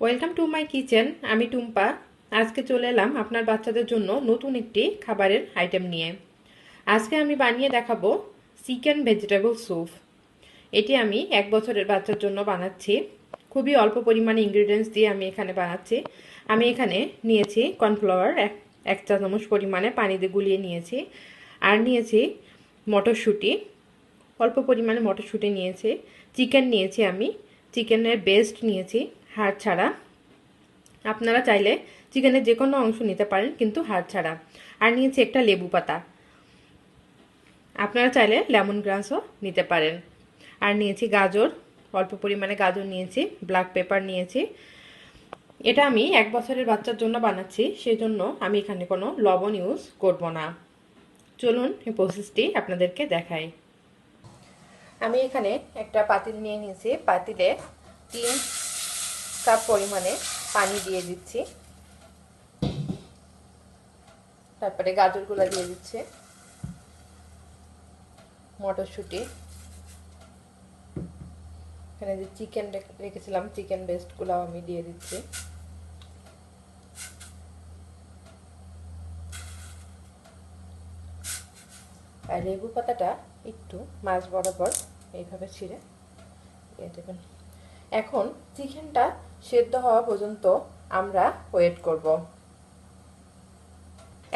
Welcome to my kitchen আমি টুম্পা। আজকে চলে এলাম আপনার বাচ্চাদের জন্য নতুন একটি খাবারের আইটেম নিয়ে। আজকে আমি বানিয়ে দেখাবো চিকেন ভেজিটেবল স্যুপ এটি আমি এক বছরের বাচ্চার জন্য বানাচ্ছি। খুবই অল্প পরিমাণে ইনগ্রিডিয়েন্টস দিয়ে আমি এখানে বানাচ্ছি। আমি এখানে নিয়েছি কর্নফ্লাওয়ার এক এক চা চামচ পরিমাণে পানি দিয়ে গুলিয়ে নিয়েছি। আর নিয়েছি মটরশুঁটি। অল্প পরিমাণে মটরশুঁটি নিয়েছি। চিকেন নিয়েছি আমি। চিকেনের বেস্ট নিয়েছি। হাড় ছাড়া। আপনারা চাইলে চিকেনের যে কোনো অংশ নিতে পারেন, কিন্তু হাড় ছাড়া। আর নিয়েছি একটা লেবু পাতা। আপনারা চাইলে লেমন গ্রাসও নিতে পারেন। আর নিয়েছি গাজর। অল্প পরিমাণে গাজর নিয়েছি ব্ল্যাক পেপার নিয়েছি। এটা আমি এক বছরের বাচ্চার জন্য বানাচ্ছি, সেই জন্য আমি এখানে কোনো লবণ ইউজ করব না। চলুন এই প্রসেসটি আপনাদেরকে দেখাই। আমি এখানে একটা পাতিল নিয়ে নিয়েছি। পাতিলে তিন কাপ পরিমাণে পানি দিয়ে দিচ্ছি। তারপরে গাজরগুলো দিয়ে দিচ্ছে। মটরশুঁটি। এখানে যে চিকেন রেখেছিলাম, চিকেন বেস্টগুলো আমি দিয়ে দিচ্ছি। আর লেবু পাতাটা একটু মাছ বরাবর এইভাবে ছিঁড়ে দিয়ে দেবেন এখন চিকেনটা সেদ্ধ হওয়া পর্যন্ত আমরা ওয়েট করব।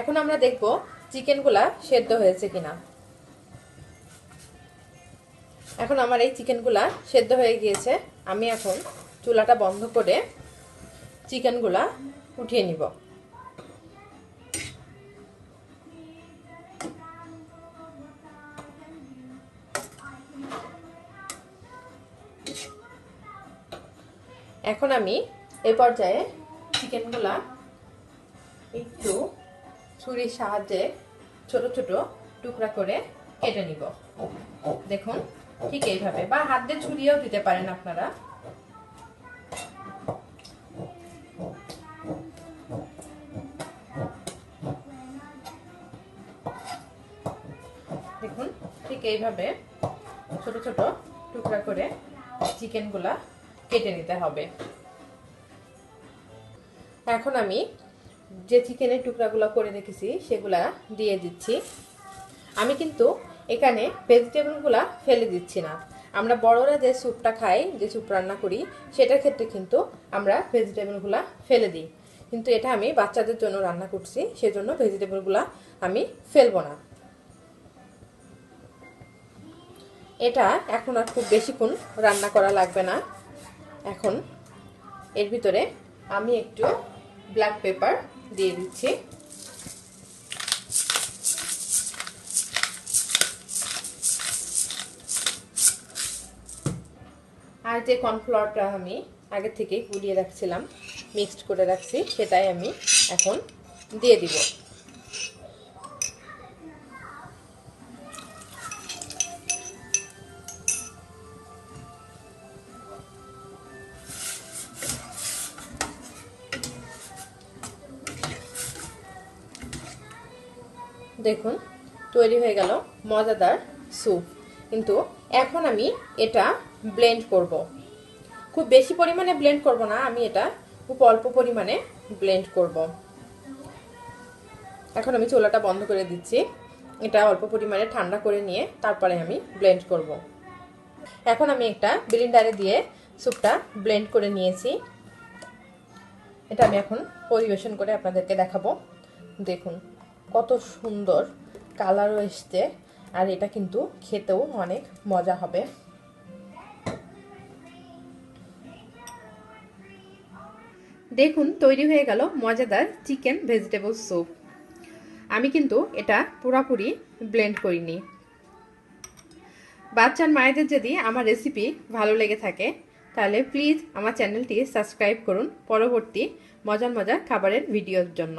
এখন আমরা দেখব চিকেনগুলা সেদ্ধ হয়েছে কিনা। এখন আমার এই চিকেনগুলা সেদ্ধ হয়ে গিয়েছে। আমি এখন চুলাটা বন্ধ করে চিকেনগুলা উঠিয়ে নিব। এখন আমি এ পর্যায়ে চিকেনগুলা একটু ছুরির সাহায্যে ছোট ছোট টুকরা করে কেটে নিব। দেখুন, ঠিক এইভাবে। বা হাত দিয়ে ছুরিয়েও দিতে পারেন আপনারা। দেখুন, ঠিক এইভাবে ছোট ছোট টুকরা করে চিকেনগুলা কেটে নিতে হবে। এখন আমি যে চিকেনের টুকরাগুলো করে রেখেছি, সেগুলা দিয়ে দিচ্ছি। আমি কিন্তু এখানে ভেজিটেবলগুলা ফেলে দিচ্ছি না। আমরা বড়রা যে স্যুপটা খাই, যে স্যুপ রান্না করি, সেটার ক্ষেত্রে কিন্তু আমরা ভেজিটেবলগুলা ফেলে দিই। কিন্তু এটা আমি বাচ্চাদের জন্য রান্না করছি, সেজন্য ভেজিটেবলগুলা আমি ফেলব না। এটা এখন আর খুব বেশিক্ষণ রান্না করা লাগবে না। এখন এর ভিতরে আমি একটু ব্ল্যাক পেপার দিয়ে দিচ্ছি। আর যে কর্নফ্লাওয়ারটা আমি আগে থেকে গুলিয়ে রাখছিলাম মিক্সড করে রাখছি, সেটাই আমি এখন দিয়ে দিব। দেখুন, তৈরি হয়ে গেল মজাদার স্যুপ। কিন্তু এখন আমি এটা ব্লেন্ড করব। খুব বেশি পরিমাণে ব্লেন্ড করব না, আমি এটা খুব অল্প পরিমাণে ব্লেন্ড করব। এখন আমি চোলাটা বন্ধ করে দিচ্ছি। এটা অল্প পরিমাণে ঠান্ডা করে নিয়ে তারপরে আমি ব্লেন্ড করব। এখন আমি একটা ব্লেন্ডারে দিয়ে স্যুপটা ব্লেন্ড করে নিয়েছি। এটা আমি এখন পরিবেশন করে আপনাদেরকে দেখাবো। দেখুন। কত সুন্দর কালারও এসছে। আর এটা কিন্তু খেতেও অনেক মজা হবে। দেখুন, তৈরি হয়ে গেল মজাদার চিকেন ভেজিটেবল স্যুপ। আমি কিন্তু এটা পুরাপুরি ব্লেন্ড করিনি। বাচ্চার মায়েদের যদি আমার রেসিপি ভালো লেগে থাকে, তাহলে প্লিজ আমার চ্যানেলটি সাবস্ক্রাইব করুন। পরবর্তী মজার মজার খাবারের ভিডিওর জন্য।